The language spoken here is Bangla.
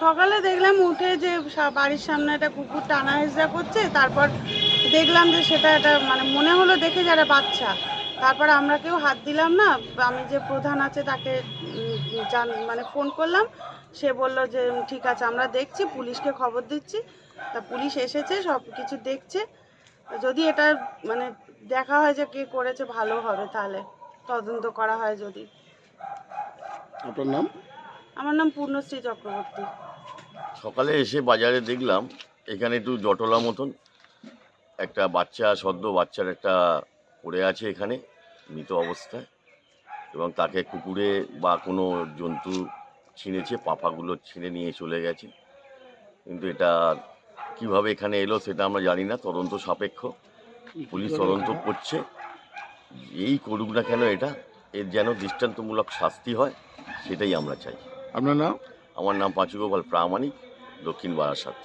সকালে দেখলাম উঠে যে বাড়ির সামনে একটা কুকুর টানা হেঁচড়া করছে, তারপর দেখলাম যে সেটা একটা মানে মনে হলো দেখে যারা বাচ্চা। তারপর আমরা কেউ হাত দিলাম না, আমি যে প্রধান আছে তাকে জান মানে ফোন করলাম। সে বলল যে ঠিক আছে, আমরা দেখছি, পুলিশকে খবর দিচ্ছি। তা পুলিশ এসেছে সব কিছু দেখছে। যদি এটা মানে দেখা হয় যে কে করেছে, ভালো হবে তাহলে। তদন্ত করা হয় যদি। আপনার নাম? আমার নাম পূর্ণশ্রী চক্রবর্তী। সকালে এসে বাজারে দেখলাম, এখানে একটু জটলা মতন, একটা বাচ্চা, সদ্য বাচ্চার একটা পড়ে আছে এখানে, মৃত অবস্থায়, এবং তাকে কুকুরে বা কোনো জন্তু ছিঁড়েছে, পাপাগুলো ছিঁড়ে নিয়ে চলে গেছে। কিন্তু এটা কীভাবে এখানে এলো সেটা আমরা জানি না, তদন্ত সাপেক্ষ। পুলিশ তদন্ত করছে। এই করুক না কেন এটা, এর যেন দৃষ্টান্তমূলক শাস্তি হয়, সেটাই আমরা চাই। আপনার নাম? আমার নাম পাঁচুগোপাল প্রামাণিক দক্ষিণ বারাসাত।